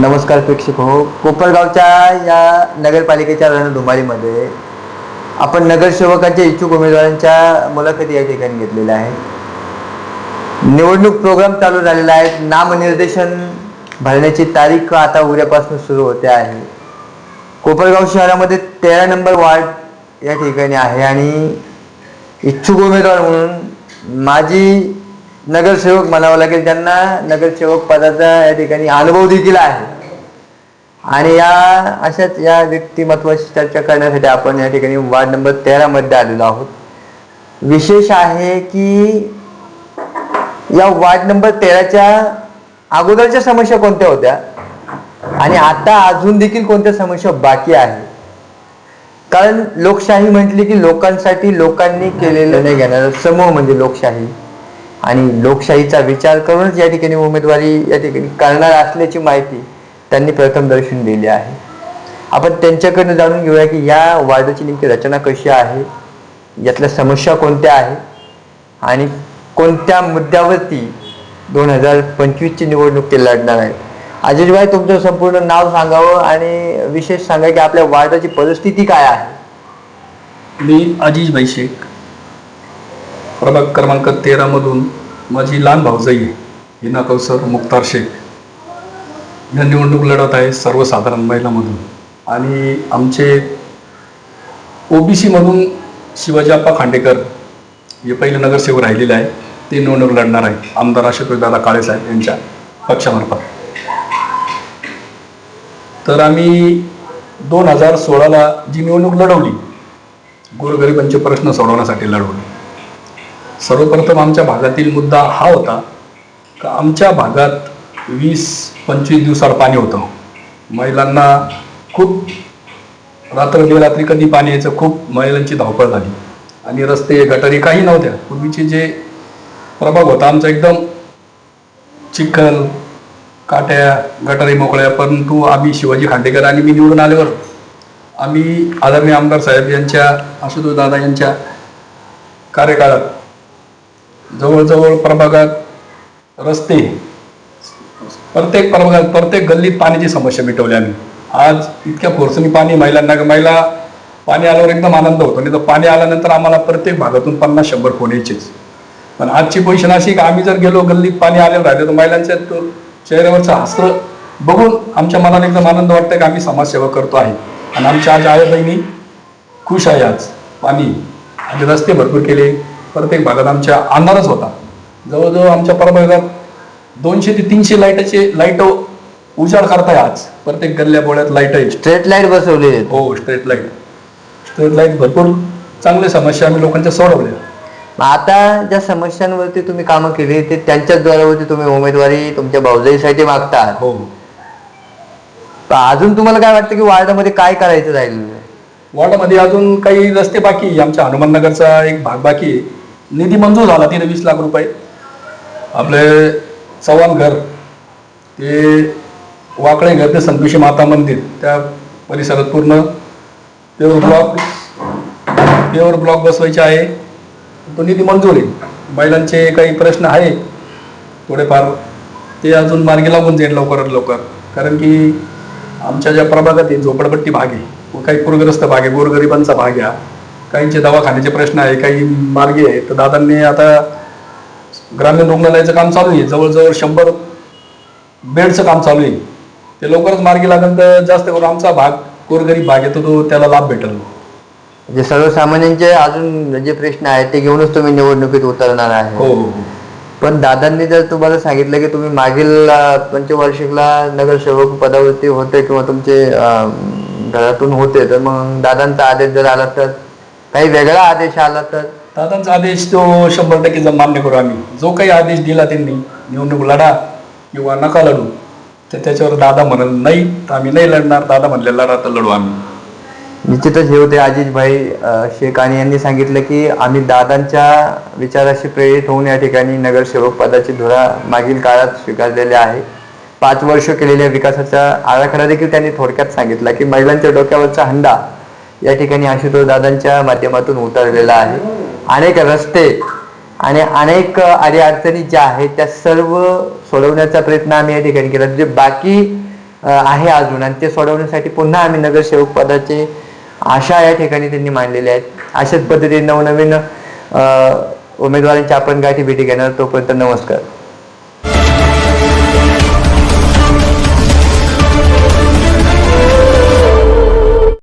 नमस्कार प्रेक्षक हो. कोपरगावच्या या नगरपालिकेच्या रणधुमारीमध्ये आपण नगरसेवकांच्या इच्छुक उमेदवारांच्या मुलाखती या ठिकाणी घेतलेल्या आहेत. निवडणूक प्रोग्राम चालू झालेला आहे. नामनिर्देशन भरण्याची तारीख आता उद्यापासून सुरू होते आहे. कोपरगाव शहरामध्ये तेरा नंबर वार्ड या ठिकाणी आहे आणि इच्छुक उमेदवार म्हणून माझी नगरसेवक म्हणावं लागेल त्यांना नगरसेवक पदाचा या ठिकाणी अनुभव देखील आहे. आणि या अशाच या व्यक्तिमत्वाची चर्चा करण्यासाठी आपण या ठिकाणी वार्ड नंबर तेरा मध्ये आलेलो आहोत. विशेष आहे की या वार्ड नंबर तेराच्या अगोदरच्या समस्या कोणत्या होत्या? आणि आता अजून देखील कोणत्या समस्या बाकी आहे कारण लोकशाही म्हटली की लोकांसाठी लोकांनी केलेलं नाही घेणारा समूह म्हणजे लोकशाही. आणि लोकशाहीचा विचार करूनच या ठिकाणी उमेदवारी या ठिकाणी करणार असल्याची माहिती त्यांनी प्रथम दर्शन दिली आहे. आपण त्यांच्याकडनं जाणून घेऊया की या वार्डाची नेमकी रचना कशी आहे यातल्या समस्या कोणत्या आहे आणि कोणत्या मुद्द्यावरती दोन हजार पंचवीसची निवडणूक ते लढणार आहेत. अजितभाई तुमचं संपूर्ण नाव सांगावं आणि विशेष सांगा की आपल्या वार्डाची परिस्थिती काय आहे? मी अजिजभाई शेख. प्रभाग क्रमांक तेरामधून माझी लहान भाऊजाई हिना कौसर मुक्तार शेख या निवडणूक लढत आहे सर्वसाधारण महिलामधून. आणि आमचे ओबीसीमधून शिवाजीप्पा खांडेकर हे पहिले नगरसेवक राहिलेले आहे ते निवडणूक लढणार आहे आमदार अशोक दादा काळेसाहेब यांच्या पक्षामार्फत. तर आम्ही दोन हजार सोळाला जी निवडणूक लढवली गोरगरिबांचे प्रश्न सोडवण्यासाठी लढवले. सर्वप्रथम आमच्या भागातील मुद्दा हा होता का आमच्या भागात वीस पंचवीस दिवसावर पाणी होतं. महिलांना खूप रात्र रात्री कधी पाणी यायचं खूप महिलांची धावपळ झाली. आणि रस्ते गटारी काही नव्हत्या. पूर्वीचे जे प्रभाग होता आमचा एकदम चिखल काट्या गटारी मोकळ्या परंतु आम्ही शिवाजी खांडेकर आणि मी निवडून आल्यावर आम्ही आदरणीय आमदार साहेब यांच्या आशुतोष दादा यांच्या कार्यकाळात जवळजवळ प्रभागात रस्ते प्रत्येक प्रभागात प्रत्येक गल्लीत पाण्याची समस्या मिटवली आम्ही. आज इतक्या फोर्सनी पाणी महिलांना महिला पाणी आल्यावर एकदम आनंद होतो. नाही तर पाणी आल्यानंतर आम्हाला प्रत्येक भागातून पन्नास शंभर फोन यायचेच. पण आजची पोझिशन अशी की आम्ही जर गेलो गल्लीत पाणी आलेलं राहिले तर महिलांच्या चेहऱ्यावरचं हस्त्र बघून आमच्या मनाला एकदम आनंद वाटतं की आम्ही समाजसेवा करतो आहे. आणि आमच्या आज आई बहिणी खुश आहे आज. पाणी आणि रस्ते भरपूर केले. प्रत्येक भागात आमच्या अंधारच होता. जवळजवळ आमच्या प्रभागात दोनशे ते तीनशे लाईटाचे लाइट उजाड करताय आज. प्रत्येक गल्ल्या बोळ्यात लाइट आहे स्ट्रेट लाइट बसवलेली आहेत. हो स्ट्रीट लाइट स्ट्रीट लाइट भरपूर चांगल्या समस्या आम्ही लोकांच्या सोडवल्या. आता ज्या समस्यांवरती तुम्ही कामं केली ते त्यांच्याच द्वारावरती तुम्ही उमेदवारी तुमच्या भाऊजाईसाठी मागतात हो. अजून तुम्हाला काय वाटतं की वार्डामध्ये काय करायचं राहिलेलं आहे? वॉर्डामध्ये अजून काही रस्ते बाकी आहे. आमच्या हनुमाननगरचा एक भाग बाकी आहे. निधी मंजूर झाला तिथे वीस लाख रुपये. आपले चव्हाण घर ते वाकळे घर ते संतोषी माता मंदिर त्या परिसरात पूर्ण पेवर ब्लॉक पेवर ब्लॉक बसवायचे आहे. तो निधी मंजूर आहे. महिलांचे काही प्रश्न आहे थोडेफार ते अजून मार्गी लागून जाईल लवकरात लवकर. कारण की आमच्या ज्या प्रभागात आहे झोपडपट्टी भाग आहे काही पूरग्रस्त भाग आहे गोरगरिबांचा भाग आहे काहींचे दवाखान्याचे प्रश्न आहे काही मार्गी आहे. तर दादांनी आता ग्रामीण रुग्णालयाचं काम चालू आहे. जवळजवळ शंभर बेडचं काम चालू आहे. ते लवकरच मार्गी लागेल तर जास्त करून आमचा भाग गोरगरीब भाग येतो तो त्याला लाभ भेटेल. म्हणजे सर्वसामान्यांचे अजून जे प्रश्न आहेत ते घेऊनच तुम्ही निवडणुकीत उतरणार आहे. हो हो हो. पण दादांनी जर तुम्हाला सांगितलं की तुम्ही मागील अं, पंचवार्षिकला नगरसेवक पदावरती होते किंवा तुमचे अं, घरातून होते तर मग दादांचा आदेश जर आला तर? काही वेगळा आदेश आला तर? दादांचा आदेश तो शंभर टक्के मान्य करू आम्ही. जो काही आदेश दिला त्यांनी निवडणूक लढा किंवा नका लढू तर त्याच्यावर दादा म्हणल नाही तर आम्ही नाही लढणार. दादा म्हणले लढा तर लढू आम्ही. निश्चितच हे होते अजितभाई अं, शेख आणि यांनी सांगितलं की आम्ही दादांच्या विचाराशी प्रेरित होऊन या ठिकाणी नगरसेवक पदाची धुरा मागील काळात स्वीकारलेली आहे. पाच वर्ष केलेल्या विकासाचा आराखडा देखील त्यांनी थोडक्यात सांगितला की महिलांच्या डोक्यावरचा हंडा या ठिकाणी आशुतोष दादांच्या माध्यमातून उतरलेला आहे. अनेक रस्ते आणि अनेक अडी अडचणी ज्या आहेत त्या सर्व सोडवण्याचा प्रयत्न आम्ही या ठिकाणी केला. जे बाकी आहे अजून आणि ते सोडवण्यासाठी पुन्हा आम्ही नगरसेवक पदाचे आशा या ठिकाणी त्यांनी मांडलेल्या आहेत. अशाच पद्धतीने नवनवीन उमेदवारांची आपण गाठी भेटी घेणार. तोपर्यंत नमस्कार.